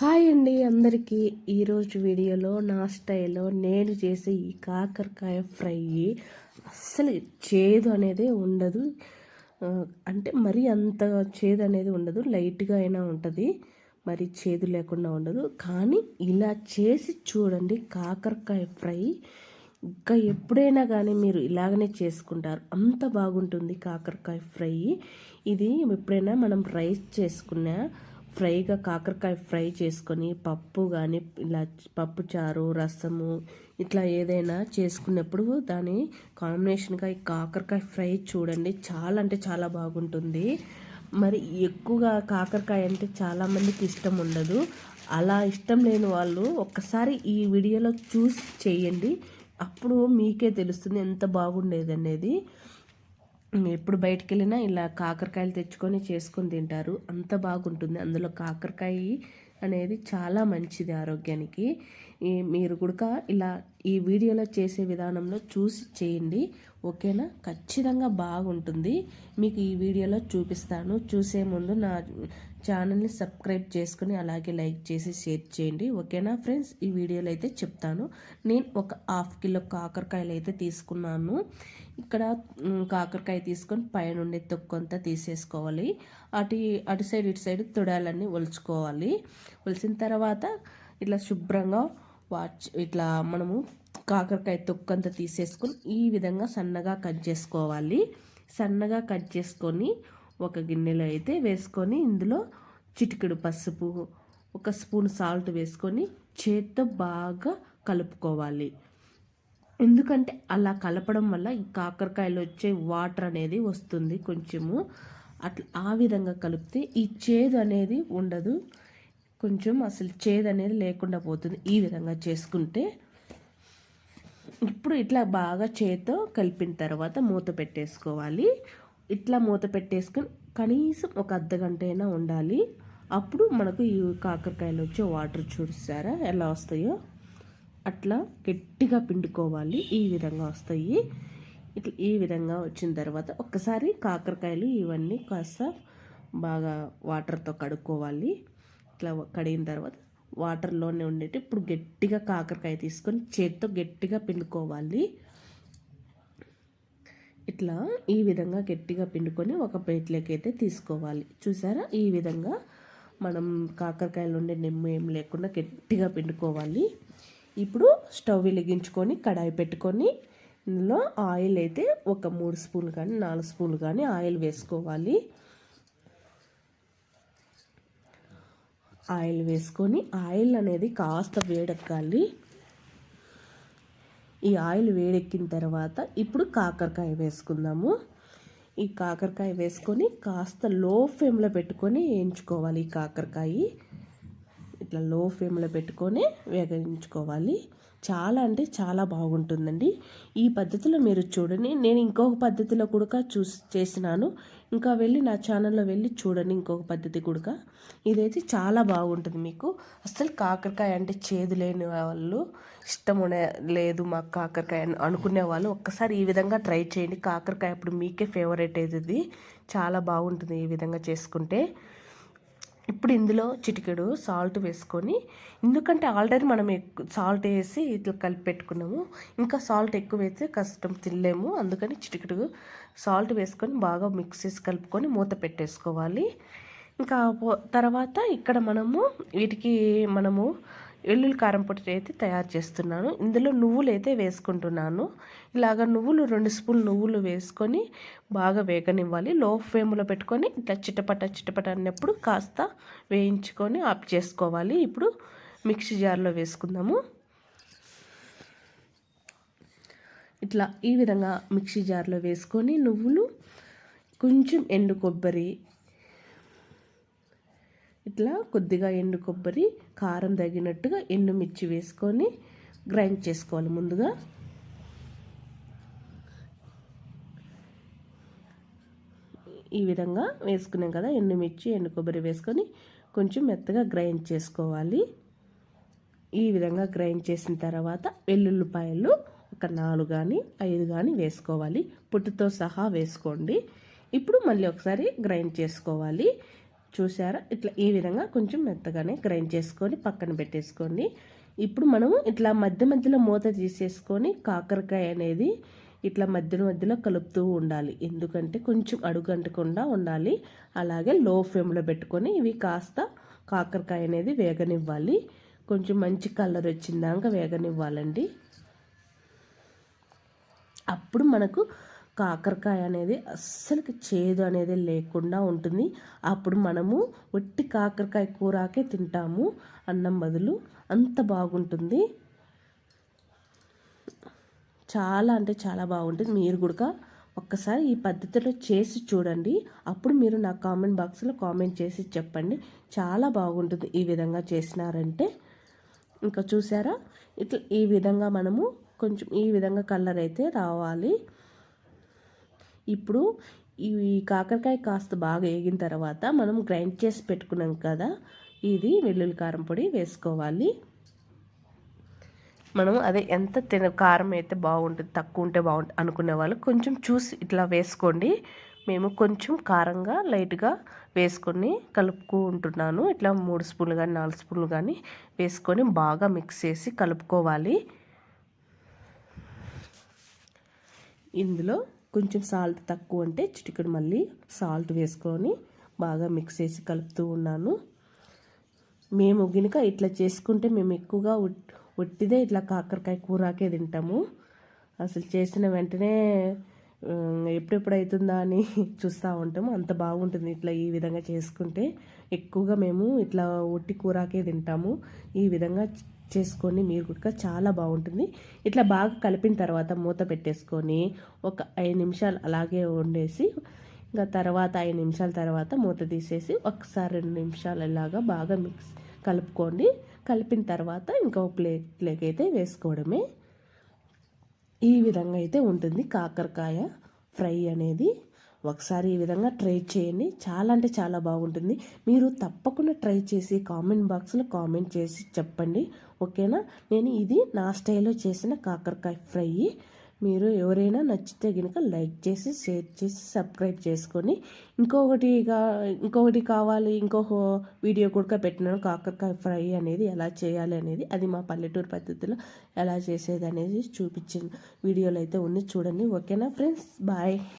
Hi అండి అందరికీ. ఈరోజు వీడియోలో నా స్టైల్లో నేను చేసే ఈ కాకరకాయ ఫ్రై అస్సలు చేదు అనేది ఉండదు. అంటే మరీ అంత చేదు అనేది ఉండదు. లైట్గా అయినా ఉంటుంది. మరి చేదు లేకుండా ఉండదు. కానీ ఇలా చేసి చూడండి కాకరకాయ ఫ్రై. ఇంకా ఎప్పుడైనా కానీ మీరు ఇలాగనే చేసుకుంటారు. అంత బాగుంటుంది కాకరకాయ ఫ్రై. ఇది ఎప్పుడైనా మనం రైస్ చేసుకున్నా ఫ్రైగా కాకరకాయ ఫ్రై చేసుకొని పప్పు కానీ ఇలా పప్పు చారు రసము ఇట్లా ఏదైనా చేసుకున్నప్పుడు దాని కాంబినేషన్గా ఈ కాకరకాయ ఫ్రై చూడండి. చాలా అంటే చాలా బాగుంటుంది. మరి ఎక్కువగా కాకరకాయ అంటే చాలామందికి ఇష్టం ఉండదు. అలా ఇష్టం లేని వాళ్ళు ఒక్కసారి ఈ వీడియోలో చూసి చేయండి. అప్పుడు మీకే తెలుస్తుంది ఎంత బాగుండేది అనేది ఎప్పుడు బయటికి వెళ్ళినా ఇలా కాకరకాయలు తెచ్చుకొని చేసుకొని తింటారు. అంత బాగుంటుంది. అందులో కాకరకాయ అనేది చాలా మంచిది ఆరోగ్యానికి. ఈ మీరు కూడా ఇలా ఈ వీడియోలో చేసే విధానంలో చూసి చేయండి. ఓకేనా? ఖచ్చితంగా బాగుంటుంది. మీకు ఈ వీడియోలో చూపిస్తాను. చూసే ముందు నా ఛానల్ని సబ్స్క్రైబ్ చేసుకుని అలాగే లైక్ చేసి షేర్ చేయండి. ఓకేనా ఫ్రెండ్స్? ఈ వీడియోలో అయితే చెప్తాను. నేను ఒక హాఫ్ కిలో కాకరకాయలు అయితే తీసుకున్నాను. ఇక్కడ కాకరకాయ తీసుకొని పైన ఉండే తొక్కంతా తీసేసుకోవాలి. అటు అటు సైడ్ ఇటు సైడ్ తొడాలన్నీ ఒలుచుకోవాలి. ఒలిసిన తర్వాత ఇట్లా శుభ్రంగా వాచ్ ఇట్లా మనము కాకరకాయ తొక్కంతా తీసేసుకొని ఈ విధంగా సన్నగా కట్ చేసుకోవాలి. సన్నగా కట్ చేసుకొని ఒక గిన్నెలో అయితే వేసుకొని ఇందులో చిటికెడు పసుపు ఒక స్పూన్ సాల్ట్ వేసుకొని చేత్తో బాగా కలుపుకోవాలి. ఎందుకంటే అలా కలపడం వల్ల ఈ కాకరకాయలో వచ్చే వాటర్ అనేది వస్తుంది కొంచెము. అట్లా ఆ విధంగా కలిపితే ఈ చేదు అనేది ఉండదు. కొంచెం అసలు చేదు అనేది లేకుండా పోతుంది ఈ విధంగా చేసుకుంటే. ఇప్పుడు ఇట్లా బాగా చేత్తో కలిపిన తర్వాత మూత పెట్టేసుకోవాలి. ఇట్లా మూత పెట్టేసుకొని కనీసం ఒక అర్ధ గంట అయినా ఉండాలి. అప్పుడు మనకు ఈ కాకరకాయలు వచ్చే వాటర్ చూస్తారా ఎలా వస్తాయో. అట్లా గట్టిగా పిండుకోవాలి. ఈ విధంగా వస్తాయి. ఇట్లా ఈ విధంగా వచ్చిన తర్వాత ఒక్కసారి కాకరకాయలు ఇవన్నీ కాస్త బాగా వాటర్తో కడుక్కోవాలి. ఇట్లా కడిగిన తర్వాత వాటర్లోనే ఉండేటి ఇప్పుడు గట్టిగా కాకరకాయ తీసుకొని చేత్తో గట్టిగా పిండుకోవాలి. ఇట్లా ఈ విధంగా గట్టిగా పిండుకొని ఒక ప్లేట్లోకి అయితే తీసుకోవాలి. చూసారా? ఈ విధంగా మనం కాకరకాయలు ఉండే నిమ్మ ఏం లేకుండా గట్టిగా పిండుకోవాలి. ఇప్పుడు స్టవ్ వెలిగించుకొని కడాయి పెట్టుకొని ఇందులో ఆయిల్ అయితే ఒక మూడు స్పూన్లు కానీ నాలుగు స్పూన్లు కానీ ఆయిల్ వేసుకోవాలి. ఆయిల్ వేసుకొని ఆయిల్ అనేది కాస్త వేడెక్కాలి. ఈ ఆయిల్ వేడెక్కిన తర్వాత ఇప్పుడు కాకరకాయ వేసుకుందాము. ఈ కాకరకాయ వేసుకొని కాస్త లో ఫ్లేమ్లో పెట్టుకొని వేయించుకోవాలి ఈ కాకరకాయ. ఇట్లా లో ఫ్లేమ్లో పెట్టుకొని వేగించుకోవాలి చాలా అంటే చాలా బాగుంటుందండి. ఈ పద్ధతిలో మీరు చూడండి. నేను ఇంకొక పద్ధతిలో కూడా చూసి చేసినాను. ఇంకా వెళ్ళి నా ఛానల్లో వెళ్ళి చూడండి ఇంకొక పద్ధతి కూడా ఇదైతే చాలా బాగుంటుంది మీకు. అసలు కాకరకాయ అంటే చేదు లేని వాళ్ళు ఇష్టం లేదు మాకు కాకరకాయ అని అనుకునే వాళ్ళు ఒక్కసారి ఈ విధంగా ట్రై చేయండి. కాకరకాయ ఇప్పుడు మీకే ఫేవరెట్ ఇది. చాలా బాగుంటుంది ఈ విధంగా చేసుకుంటే. ఇప్పుడు ఇందులో చిటికెడు సాల్ట్ వేసుకొని ఎందుకంటే ఆల్రెడీ మనం ఎక్కువ సాల్ట్ వేసి ఇట్లా కలిపి పెట్టుకున్నాము. ఇంకా సాల్ట్ ఎక్కువ వేస్తే కష్టం తినలేము. అందుకని చిటికెడు సాల్ట్ వేసుకొని బాగా మిక్స్ చేసి కలుపుకొని మూత పెట్టేసుకోవాలి. ఇంకా తర్వాత ఇక్కడ మనము వీటికి మనము వెల్లుల్లి కారం పొడి అయితే తయారు చేస్తున్నాను. ఇందులో నువ్వులు అయితే వేసుకుంటున్నాను. ఇలాగ నువ్వులు రెండు స్పూన్ నువ్వులు వేసుకొని బాగా వేగనివ్వాలి. లో ఫ్లేమ్లో పెట్టుకొని ఇట్లా చిటపట చిటపట అన్నప్పుడు కాస్త వేయించుకొని ఆఫ్ చేసుకోవాలి. ఇప్పుడు మిక్సీ జార్లో వేసుకుందాము. ఇట్లా ఈ విధంగా మిక్సీ జార్లో వేసుకొని నువ్వులు కొంచెం ఎండు కొబ్బరి ఇట్లా కొద్దిగా ఎండు కొబ్బరి కారం తగినట్టుగా ఎండుమిర్చి వేసుకొని గ్రైండ్ చేసుకోవాలి ముందుగా. ఈ విధంగా వేసుకున్నాం కదా ఎండుమిర్చి ఎండు కొబ్బరి వేసుకొని కొంచెం మెత్తగా గ్రైండ్ చేసుకోవాలి. ఈ విధంగా గ్రైండ్ చేసిన తర్వాత వెల్లుల్లిపాయలు ఒక నాలుగు కానీ ఐదు కానీ వేసుకోవాలి. పుట్టుతో సహా వేసుకోండి. ఇప్పుడు మళ్ళీ ఒకసారి గ్రైండ్ చేసుకోవాలి. చూసారా? ఇట్లా ఈ విధంగా కొంచెం మెత్తగానే గ్రైండ్ చేసుకొని పక్కన పెట్టేసుకోండి. ఇప్పుడు మనము ఇట్లా మధ్య మధ్యలో మూత తీసేసుకొని కాకరకాయ అనేది ఇట్లా మధ్య మధ్యలో కలుపుతూ ఉండాలి. ఎందుకంటే కొంచెం అడుగంటకుండా ఉండాలి. అలాగే లో ఫ్లేమ్లో పెట్టుకొని ఇవి కాస్త కాకరకాయ అనేది వేగనివ్వాలి. కొంచెం మంచి కలర్ వచ్చిందాక వేగనివ్వాలండి. అప్పుడు మనకు కాకరకాయ అనేది అస్సలకి చేదు అనేది లేకుండా ఉంటుంది. అప్పుడు మనము ఒట్టి కాకరకాయ కూరకే తింటాము అన్నం బదులు. అంత బాగుంటుంది. చాలా అంటే చాలా బాగుంటుంది. మీరు కూడా ఒక్కసారి ఈ పద్ధతిలో చేసి చూడండి. అప్పుడు మీరు నా కామెంట్ బాక్స్లో కామెంట్ చేసి చెప్పండి. చాలా బాగుంటుంది ఈ విధంగా చేసినారంటే. ఇంకా చూసారా? ఇట్లా ఈ విధంగా మనము కొంచెం ఈ విధంగా కలర్ అయితే రావాలి. ఇప్పుడు ఈ కాకరకాయ కాస్త బాగా వేగిన తర్వాత మనం గ్రైండ్ చేసి పెట్టుకున్నాం కదా ఇది వెల్లుల్లి కారం పొడి వేసుకోవాలి. మనం అదే ఎంత తిన కారం అయితే బాగుంటుంది తక్కువ ఉంటే బాగుంటుంది అనుకునే వాళ్ళు కొంచెం చూసి ఇట్లా వేసుకోండి. మేము కొంచెం కారంగా లైట్గా వేసుకొని కలుపుకుంటున్నాను ఇట్లా మూడు స్పూన్లు కానీ నాలుగు స్పూన్లు కానీ వేసుకొని బాగా మిక్స్ చేసి కలుపుకోవాలి. ఇందులో కొంచెం సాల్ట్ తక్కువ అంటే చిటికెడు మళ్ళీ సాల్ట్ వేసుకొని బాగా మిక్స్ చేసి కలుపుతూ ఉన్నాను. మేము గినుక ఇట్లా చేసుకుంటే మేము ఎక్కువగా ఒట్టిదే ఇట్లా కాకరకాయ కూరాకే తింటాము. అసలు చేసిన వెంటనే ఎప్పుడెప్పుడు అవుతుందా అని చూస్తూ ఉంటాము. అంత బాగుంటుంది ఇట్లా ఈ విధంగా చేసుకుంటే. ఎక్కువగా మేము ఇట్లా ఒట్టి కూరాకే తింటాము. ఈ విధంగా చేసుకొని మీరు కూడా చాలా బాగుంటుంది. ఇట్లా బాగా కలిపిన తర్వాత మూత పెట్టేసుకొని ఒక ఐదు నిమిషాలు అలాగే వండేసి ఇంకా తర్వాత ఐదు నిమిషాల తర్వాత మూత తీసేసి ఒకసారి రెండు నిమిషాలు ఇలాగా బాగా మిక్స్ కలుపుకోండి. కలిపిన తర్వాత ఇంకో ప్లేట్లోకి అయితే వేసుకోవడమే. ఈ విధంగా అయితే ఉంటుంది కాకరకాయ ఫ్రై అనేది. ఒకసారి ఈ విధంగా ట్రై చేయండి. చాలా అంటే చాలా బాగుంటుంది. మీరు తప్పకుండా ట్రై చేసి కామెంట్ బాక్స్లో కామెంట్ చేసి చెప్పండి. ఓకేనా? నేను ఇది నా స్టైల్లో చేసిన కాకరకాయ ఫ్రై. మీరు ఎవరైనా నచ్చితే కనుక లైక్ చేసి షేర్ చేసి సబ్స్క్రైబ్ చేసుకొని ఇంకొకటి ఇంకొకటి కావాలి ఇంకొక వీడియో కూడా పెట్టినాను. కాకరకాయ ఫ్రై అనేది ఎలా చేయాలి అనేది అది మా పల్లెటూరు పద్ధతిలో ఎలా చేసేది అనేది చూపించిన వీడియోలు అయితే ఉన్నాయి. చూడండి. ఓకేనా ఫ్రెండ్స్? బాయ్.